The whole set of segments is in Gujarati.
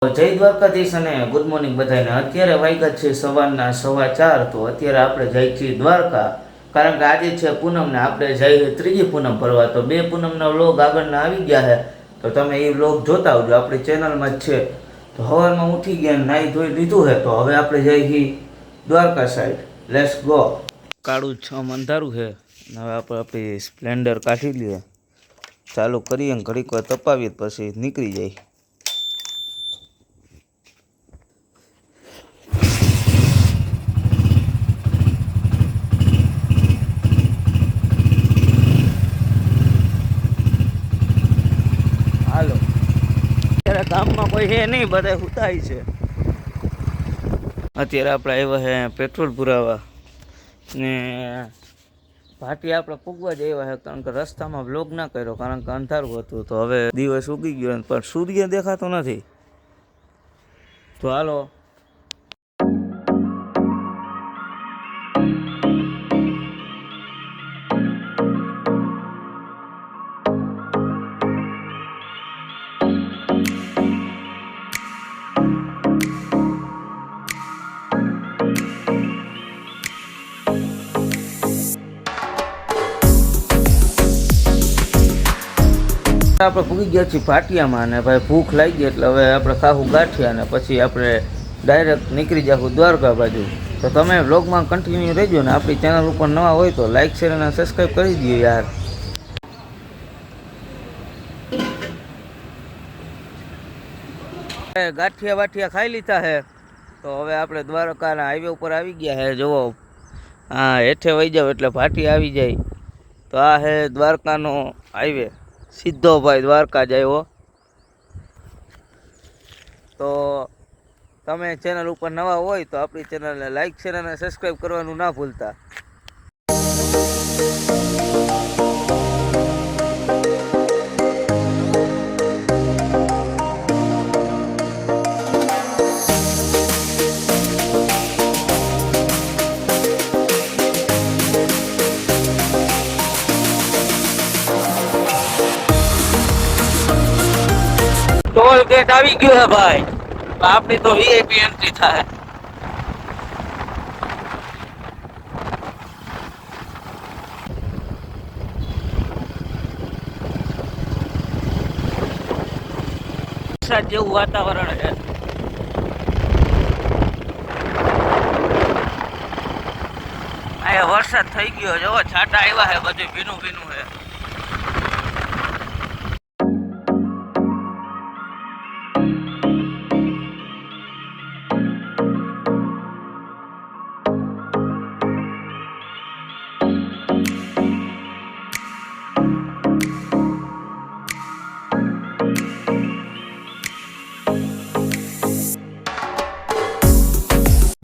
જય દ્વારકાધીશ અને ગુડ મોર્નિંગ બધાને. અત્યારે વાગ્યા છે સવારના સવા ચાર, તો અત્યારે આપણે જઈ છીએ દ્વારકા. કારણ કે આજે છે પૂનમને આપણે જઈએ ત્રીજી પૂનમ ભરવા તો બે પૂનમના વ્લોગ આગળના આવી ગયા છે તો તમે એ વ્લોગ જોતા આવજો. આપણી ચેનલમાં જ છે. તો હવામાં ઉઠી ગયા નાહી ધોઈ લીધું છે તો હવે આપણે જઈએ દ્વારકા સાઈડ લેટ્સ ગો કાળું છ અંધારું છે હવે આપણે આપણી સ્પ્લેન્ડર કાઢી લઈએ. ચાલુ કરીએ ઘડીક વાર તપાવીએ પછી નીકળી જાય હાલો અત્યારે ગામમાં કોઈ છે નહીં બધા ઉતાય છે. અત્યારે આપણે આવ્યા હે પેટ્રોલ પુરાવા ને ભાટી આપણે પૂગવા જ આવ્યા છે કારણ કે રસ્તામાં બ્લોક ના કર્યો, કારણ કે અંધારું હતું તો હવે દિવસ ઉગી ગયો પણ સૂર્ય દેખાતો નથી. તો હાલો આપણે પૂગી ગયા છીએ ભાટિયામાં અને ભાઈ ભૂખ લાગી એટલે હવે આપણે ખાવું ગાંઠિયા અને પછી આપણે ડાયરેક્ટ નીકળી જાશું દ્વારકા બાજુ. તો તમે વ્લોગમાં કન્ટિન્યુ રહેજો ને. આપણી ચેનલ ઉપર નવા હોય તો લાઇક શેર અને સબસ્ક્રાઈબ કરી દઈએ યાર. ગાંઠિયા બાઠિયા ખાઈ લીધા છે તો હવે આપણે દ્વારકાના હાઈવે ઉપર આવી ગયા છે જુઓ. હા, હેઠે વહી જાવ એટલે ભાટી આવી જાય. તો આ છે દ્વારકાનો હાઈવે સીધો ભાઈ દ્વારકા જાયો તો તમે ચેનલ ઉપર નવા હોય તો આપણી ચેનલને લાઈક શેર અને સબસ્ક્રાઈબ કરવાનું ના ભૂલતા. ગેટ આવી ગયો હે ભાઈ. આપની તો વીઆઈપી એન્ટ્રી થાય. વરસાદ જેવું વાતાવરણ છે. અહીંયા વરસાદ થઈ ગયો જો છાટા આવ્યા છે, બધું ભીનું ભીનું છે.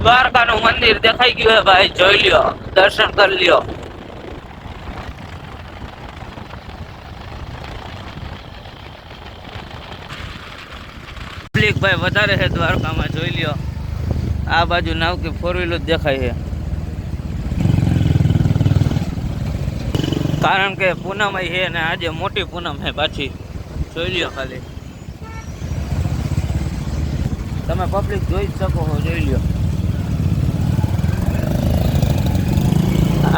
દ્વારકાનું મંદિર દેખાઈ ગયું હે ભાઈ, જોઈ લ્યો, દર્શન કરી લ્યો. પબ્લિક ભાઈ વધારે છે દ્વારકામાં, જોઈ લ્યો. આ બાજુ નાવ કે ફોર વ્હીલર જ દેખાય છે કારણ કે પૂનમ છે ને આજે મોટી પૂનમ છે પાછી. જોઈ લ્યો ખાલી. તમે પબ્લિક જોઈ જ શકો છો જોઈ લ્યો.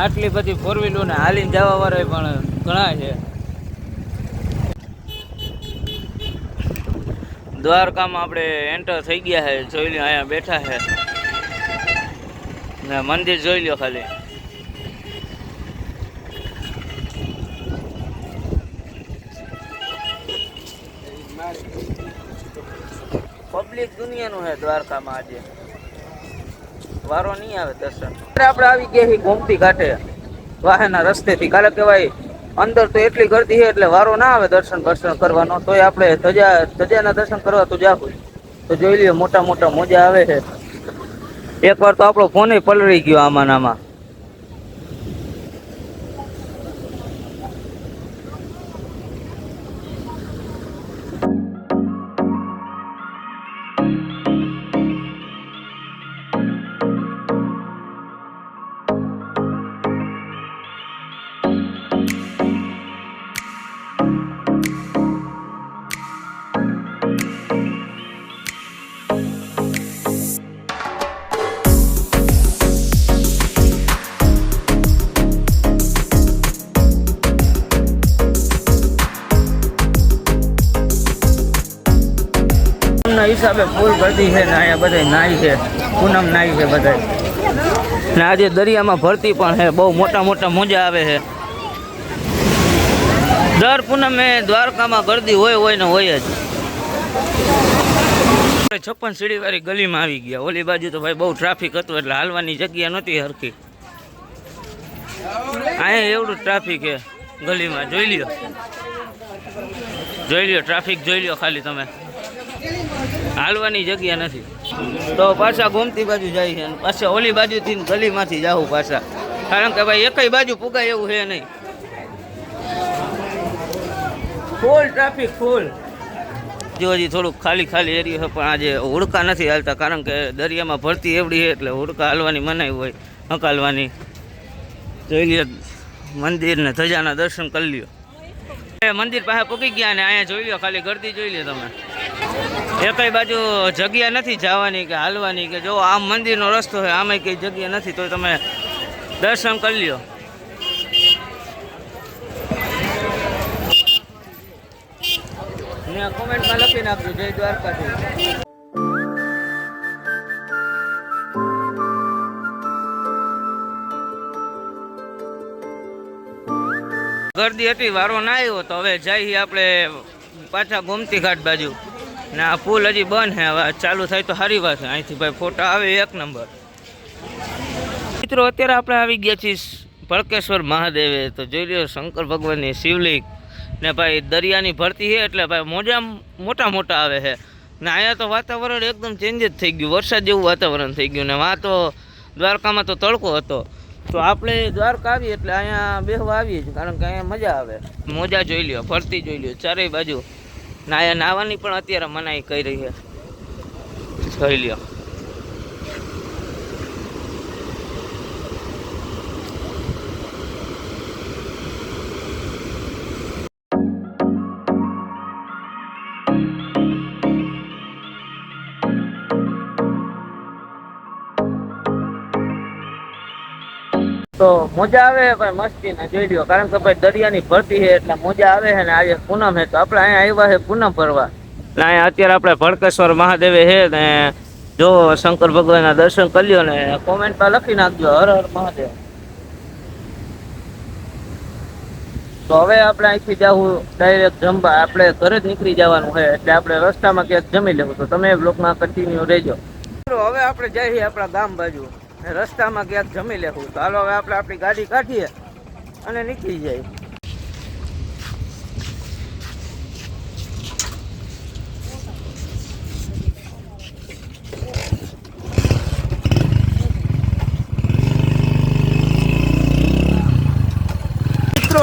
આટલી બધી ફોર વ્હીલર ને હાલીને જવા વાળા પણ ઘણા છે. દ્વારકામાં આપણે એન્ટર થઈ ગયા છે, જોઈ લો અહીંયા બેઠા છે. ને મંદિર જોઈ લ્યો ખાલી. પબ્લિક દુનિયાનું છે દ્વારકામાં આજે. વારો નહીં આવે દર્શન આપણે આવી ગયા છીએ ગોમતી ઘાટે. વાહના રસ્તેથી. કાલે કહેવાય, અંદર તો એટલી ગરદી છે એટલે વારો ના આવે દર્શન દર્શન કરવાનો. તોય આપણે ધજા, ધજાના દર્શન કરવા તો જાવું તો જોઈ લઈએ મોટા મોટા મોજા આવે છે. એકવાર તો આપણો ફોન પલળી ગયો આમાં આમાં હિસાબે ફૂલ ભરતી છે ને અહીંયા બધા નાય છે, પૂનમ નાય છે બધા ને આજે દરિયામાં ભરતી પણ છે, બહુ મોટા મોટા મોજા આવે છે. દર પૂનમે દ્વારકામાં ગરદી હોય હોય ને હોય જ. છપ્પન સીડીવાળી ગલીમાં આવી ગયા. ઓલી બાજુ તો ભાઈ બહુ ટ્રાફિક હતું એટલે હાલવાની જગ્યા નહોતી હરખી. અહીંયા એવડું ટ્રાફિક છે ગલીમાં. જોઈ લ્યો. જોઈ લ્યો ટ્રાફિક જોઈ લ્યો ખાલી તમે. હાલવાની જગ્યા નથી. તો પાછા ગોમતી બાજુ જાય છે અને પાછા ઓલી બાજુથી ગલીમાંથી જાવું પાછા. કારણ કે ભાઈ એકઈ બાજુ પુગાય એવું છે નહીં. ફૂલ ટ્રાફિક ફૂલ જો હજી થોડુંક ખાલી ખાલી એરિયો છે પણ આજે હુડકા નથી હાલતા કારણ કે દરિયામાં ભરતી એવડી છે એટલે હુડકા હાલવાની મનાઈ હોય હકાલવાની. જોઈ લ્યો મંદિરને ધજાના દર્શન કરી લ્યો. એ મંદિર પાસે પૂકી ગયા ને અહીંયા જોઈ લ્યો ખાલી ગરદી જોઈ લ્યો તમે. એકઈ બાજુ જગ્યા નથી જવાની કે હાલવાની કે જો આમ મંદિરનો રસ્તો છે આમાં કંઈ જગ્યા નથી તો તમે દર્શન કરી લ્યો. ને કોમેન્ટમાં લખી નાખજો, જય દ્વારકાથી ગરદી હતી, વારો ના આવ્યો તો હવે જઈએ આપણે પાછા ગોમતી ઘાટ બાજુ. ને આ પુલ હજી બંધ હે હવે ચાલુ થાય તો સારી વાત અહીંથી ભાઈ ફોટા આવે એક નંબર. મિત્રો, અત્યારે આપણે આવી ગયા છીએ ભડકેશ્વર મહાદેવે. તો જોઈ લ્યો, શંકર ભગવાનની શિવલિંગ. ને ભાઈ દરિયાની ભરતી છે એટલે ભાઈ મોજા મોટા મોટા આવે છે. ને અહીંયા તો વાતાવરણ એકદમ ચેન્જ જ થઈ ગયું. વરસાદ જેવું વાતાવરણ થઈ ગયું. ને વા તો દ્વારકામાં તો તડકો હતો. તો આપણે દ્વારકા આવીએ એટલે અહીંયા બેહવા આવીએ કારણ કે અહીંયા મજા આવે. મોજા જોઈ લ્યો ફરતી જોઈ લ્યો. ચારેય બાજુ ને અહીંયા નાહવાની પણ અત્યારે મનાઈ કરી છે. જોઈ લ્યો. તો મજા આવે ભાઈ મસ્તી ને જોઈ લ્યો. કારણ કે ભાઈ દરિયાની ભરતી છે એટલે મજા આવે છે ને આજે પૂનમ છે. તો આપણે અહીંયા આવ્યા છે પૂનમ ભરવા ને અહીંયા અત્યારે આપણે ભડકેશ્વર મહાદેવે છે ને જો શંકર ભગવાનના દર્શન કરી લ્યો ને કોમેન્ટમાં લખી નાખજો હર હર મહાદેવ. તો હવે આપણે અહીંથી જવું ડાયરેક્ટ જમવા. આપણે ઘરે જ નીકળી જવાનું છે એટલે આપણે રસ્તામાં ક્યાંક જમી લેવું. તો તમે બ્લોકમાં કન્ટિન્યુ રહેજો. હવે આપણે જઈએ આપણા ગામ બાજુ. રસ્તામાં ક્યાંક જમી લેવું તો હાલો હવે આપણે આપણી ગાડી કાઢીએ અને નીકળી જાય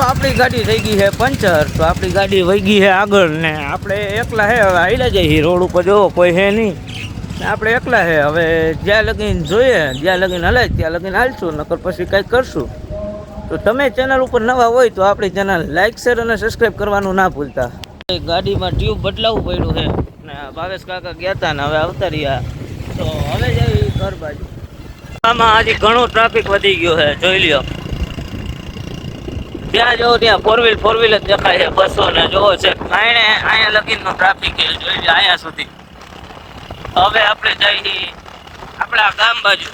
આપણી ગાડી થઈ ગઈ છે પંચર, તો આપણી ગાડી વહી ગઈ છે આગળ ને આપણે એકલા હે, હવે આઈલા જઈએ. રોડ ઉપર જો કોઈ હે નહીં. આપણે એકલા છે હવે જ્યાં લગીન જોઈએ, જ્યાં લગીન હલાય, ત્યાં લગીન હાલશું, નકર પછી કંઈક કરશું. તો તમે ચેનલ ઉપર નવા હોય તો આપણી ચેનલ લાઈક શેર અને સબસ્ક્રાઈબ કરવાનું ના ભૂલતા. ગાડીમાં ટ્યુબ બદલાવવું પડ્યું છે. ને ભાવેશ કાકા ગયા હતા ને હવે આવતા રહ્યા. તો હવે જઈ ઘર બાજુ. આમાં હજી ઘણો ટ્રાફિક વધી ગયો છે, જોઈ લ્યો. ત્યાં જો ત્યાં ફોર વ્હીલ ફોર વ્હીલ જ દેખાય છે, બસો ને જોવો છે. આને અહીંયા લગીનનો ટ્રાફિક જોઈ લ્યો અહીંયા સુધી. હવે આપણે જઈએ આપણા ગામ બાજુ